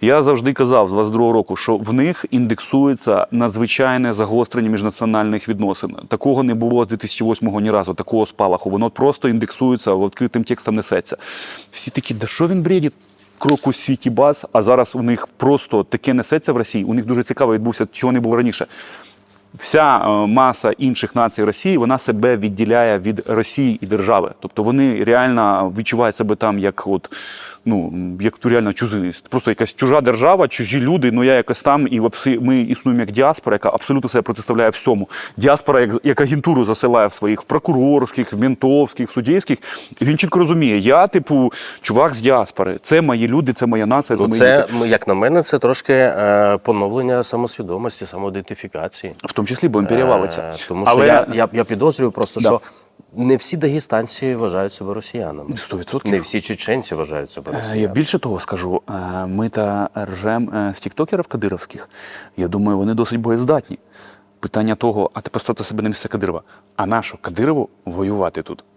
Я завжди казав з 22 року, що в них індексується надзвичайне загострення міжнаціональних відносин. Такого не було з 2008-го ні разу, такого спалаху. Воно просто індексується, відкритим текстом несеться. Всі такі, да що він бредить? Кроку світі баз, а зараз у них просто таке несеться в Росії. У них дуже цікаво відбувся, чого не було раніше. Вся е, маса інших націй Росії вона себе відділяє від Росії і держави. Тобто вони реально відчувають себе там як от. Ну, як то реально чужинність. Просто якась чужа держава, чужі люди. Ну я якось там, і ми існуємо як діаспора, яка абсолютно себе протиставляє всьому. Діаспора, як, як агентуру засилає в своїх в прокурорських, в ментовських, в суддівських. І він чітко розуміє, я, типу, чувак з діаспори. Це мої люди, це моя нація, це Ну, мої це, ну, як на мене, це трошки е, поновлення самосвідомості, самоідентифікації. В тому числі, бо імперія валиться. Е, тому що Але я, я, я підозрюю просто, Да. що не всі дагестанці вважають себе росіянами. 100%. Не всі чеченці вважають себе росіянами. Я більше того скажу, е, ми та ржем е, з тіктокерів кадировських. Я думаю, вони досить боєздатні. Питання того, а ти поставте себе на місце Кадирова. А нащо Кадирову воювати тут?